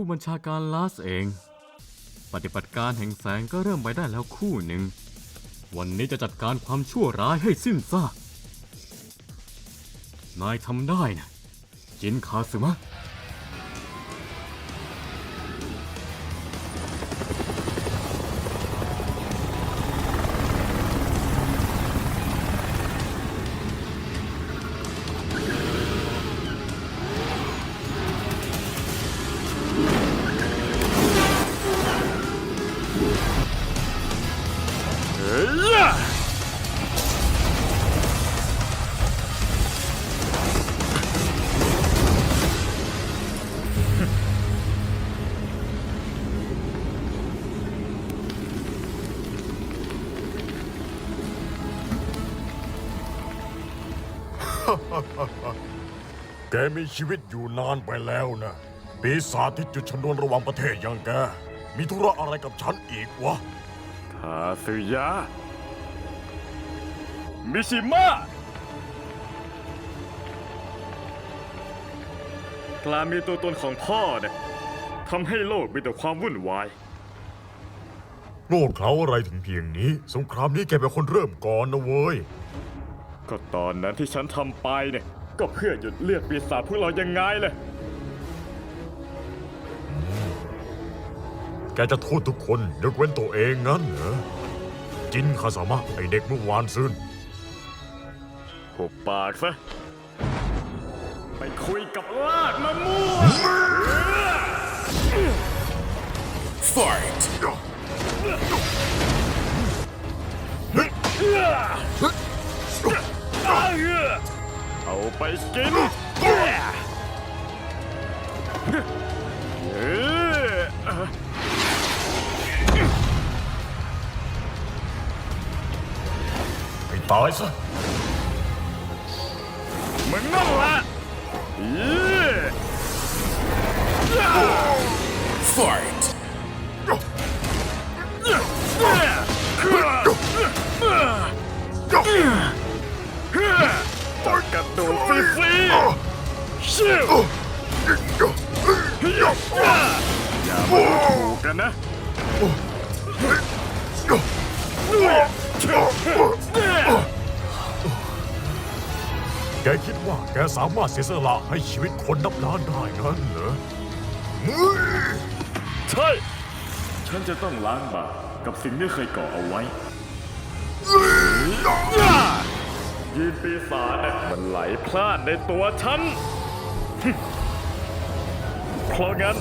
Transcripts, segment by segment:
ผู้บัญชาการลาสเอง ปฏิบัติการแห่งแสงก็เริ่มไปได้แล้วคู่หนึ่ง วันนี้จะจัดการความชั่วร้ายให้สิ้นซากนายทำได้นะจินคาสึมะ แกมีชีวิตอยู่นานไปแล้วนะปีศาจที่จุดชนวนระหว่างประเทศอย่างแก มีธุระอะไรกับฉันอีกวะทาสึยะ มิชิมะกลารมีตัวตนของพ่อเนี่ยทำให้โลกมีแต่ความวุ่นวายโง่เขลาอะไรถึงเพียงนี้ สงครามนี้แกเป็นคนเริ่มก่อนนะเว้ย ก็ตอนนั้นที่ฉันทำไปเนี่ย ก็เพื่อหยุดเลือดปีศาจพวกเรายังไงเลยแกจะโทษทุกคนยกเว้นตัวเองงั้นเหรอ จินคาสามะไอเด็กเมื่อวานซืนหุบปากซะ ไปคุยกับลากมะม่วงเไอตายซะมึงนั่นแหละอีจับกระดูกฟรีๆชิวอย่ามาดูถูกกันนะแคิดว่าแกสามารถเสียสละให้ชีวิตคนนับล้านได้งั้นเหรอใช่ ฉันจะต้องล้างบาปกับสิ่งที่เคยก่อเอาไว้ ยีนปีศาจเนี่ยมันไหลพลานในตัวฉัน เพราะงั้น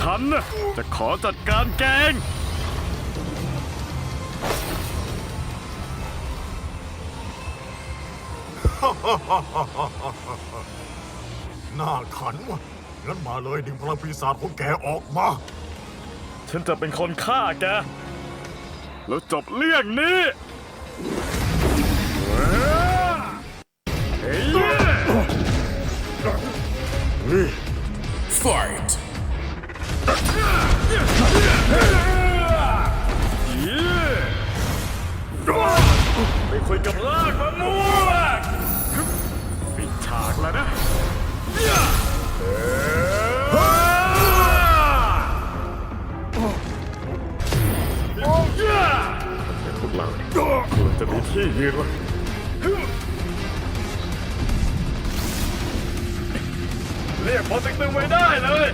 ฉันน่ะจะขอจัดการแกเอง หน้าขันวะงั้นมาเลยดึงพลังปีศาจของแกออกมา ฉันจะเป็นคนฆ่าแก แล้วจบเรื่องนี้เฮ้ย Fight! ไปคุยกับลาก จะมีที่ยืนวะเรียกพอตึงตึงไว้ได้เลย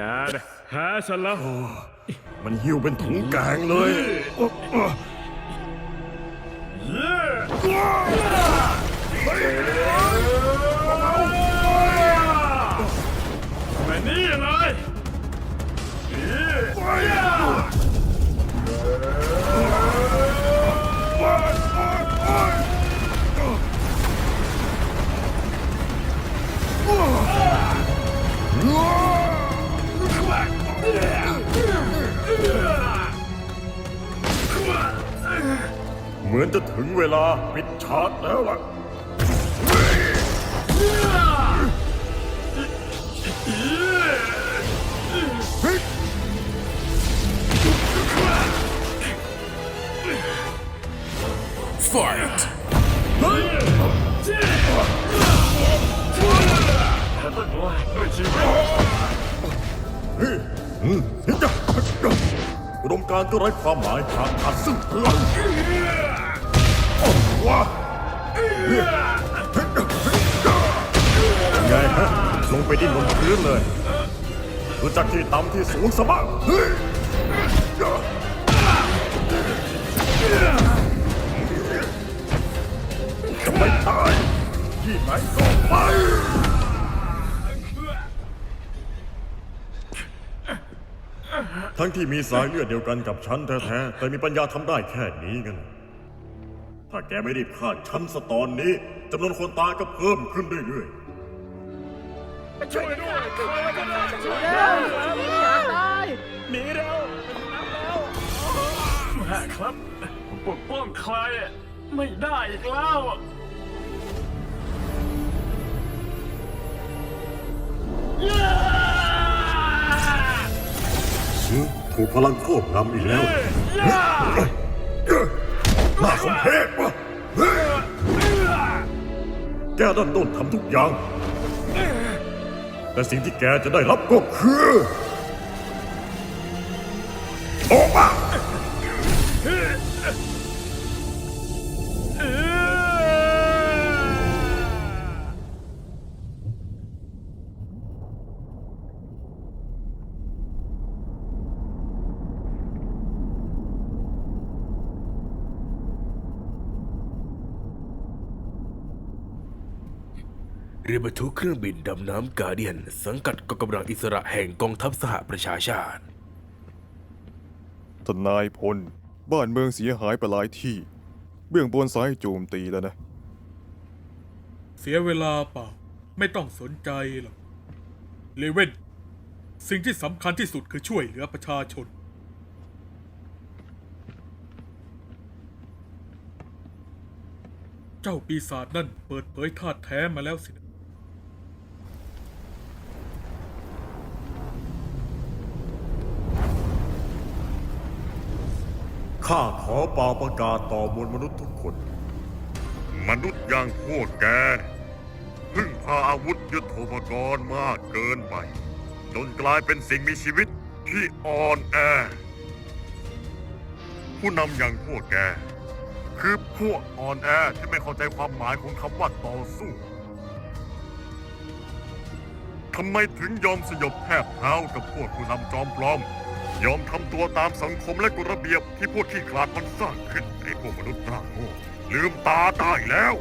อ่าหาฉันแล้ว มันหิวเป็นถุงแกงเลย เหมือนจะถึงเวลาปิดฉากแล้วล่ะเ fight! อุดมการณ์ก็ไร้ความหมายขาดขาดซึ่งพลังว้าไงฮะลงไปดิ้นบนพื้นเลยรู้จักที่ต่ำที่สูงสมะเยทำไมตายที่ไหนก็ไปทั้งที่มีสายเลือดเดียวกันกับฉันแท้ๆ แต่มีปัญญาทำได้แค่นี้กัน ถ้าแกไม่รีบฆ่าฉันสตอนนี้จำนวนคนตายก็เพิ่มขึ้นเรื่อยหนีเร็วแม่ครับผมปกป้องใครอะไม่ได้อีกแล้ว ถูกพลังควบงำอีกแล้วน่าสมเพชวะแกดันต้นทำทุกอย่าง แต่สิ่งที่แกจะได้รับก็คือออกมา เรือบรรทุกเครื่องบินดำน้ำกาเดียน สังกัดกองกำลังอิสระแห่งกองทัพสหประชาชาติ ทนายพล บ้านเมืองเสียหายไปหลายที่ เบื้องบนสายโจมตีแล้วนะ เสียเวลาเปล่า ไม่ต้องสนใจหรอก เลเว่น สิ่งที่สำคัญที่สุดคือช่วยเหลือประชาชน เจ้าปีศาจนั่นเปิดเผยท่าตุแท้มาแล้วสินะ ข้าขอเป่าประกาศต่อมวลมนุษย์ทุกคน มนุษย์อย่างพวกแกพึ่งพาอาวุธยุทโธปกรณ์มากเกินไป จนกลายเป็นสิ่งมีชีวิตที่อ่อนแอ ผู้นำอย่างพวกแก คือพวกอ่อนแอที่ไม่เข้าใจความหมายของคำว่าต่อสู้ทำไมถึงยอมสยบแทบเท้ากับพวกผู้นำจอมปลอม ยอมทำตัวตามสังคมและกฎระเบียบที่พวกขี้ขลาดมันสร้างขึ้นไอ้พวกมนุษย์หน้าโง่ลืมตาได้แล้ว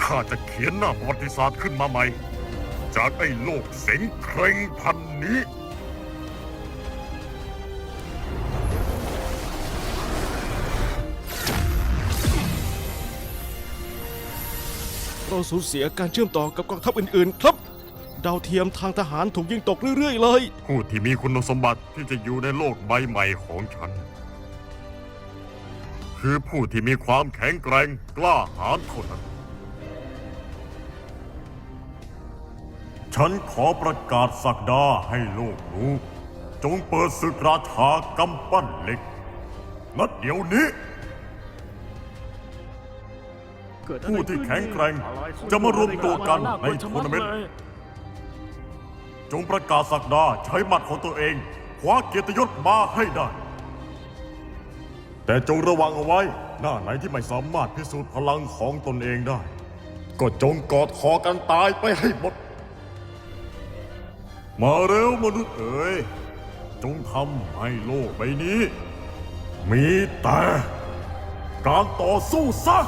ข้าจะเขียนหน้าประวัติศาสตร์ขึ้นมาใหม่ จากไอ้โลกเสงเคร่งพันนี้เราสูญเสียการเชื่อมต่อกับกองทัพอื่นๆ ครับ ดาวเทียมทางทหารถูกยิงตกเรื่อยๆเลย ผู้ที่มีคุณสมบัติที่จะอยู่ในโลกใบใหม่ของฉัน คือผู้ที่มีความแข็งแกร่งกล้าหาญเท่านั้น ฉันขอประกาศสักดาให้โลกรู้ จงเปิดศึกราชากำปั้นเหล็กนัดเดี๋ยวนี้ผู้ที่แข็งแกร่งจะมารวมตัวกันในทัวร์นาเมนต์ จงประกาศสักดาใช้หมัดของตัวเองคว้าเกียรติยศมาให้ได้ แต่จงระวังเอาไว้ หน้าไหนที่ไม่สามารถพิสูจน์พลังของตนเองได้ ก็จงกอดคอกันตายไปให้หมด มาเร็วมนุษย์เอ๋ยจงทำให้โลกใบนี้ มีแต่การต่อสู้ซะ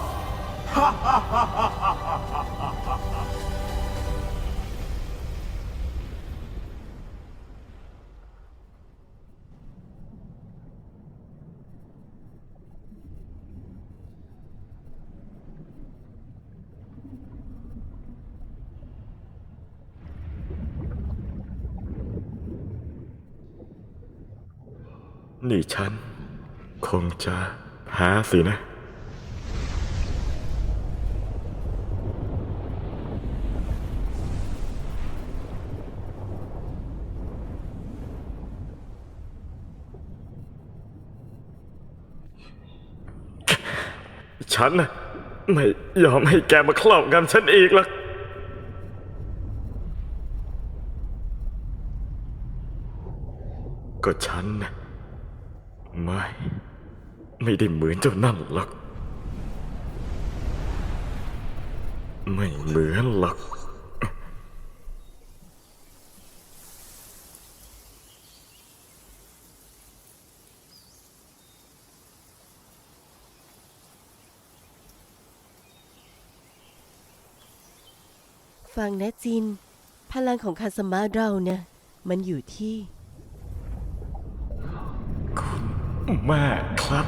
นี่ฉัน คงจะแพ้สินะ ฉันน่ะไม่ยอมให้แกมาครอบงำฉันอีกหรอก ก็ฉันน่ะ ไม่ ไม่ได้เหมือนเจ้านั่นหรอก ไม่เหมือนหรอกฟังนะจิน พลังของคาสมาเราเนี่ยมันอยู่ที่ แม่ครับ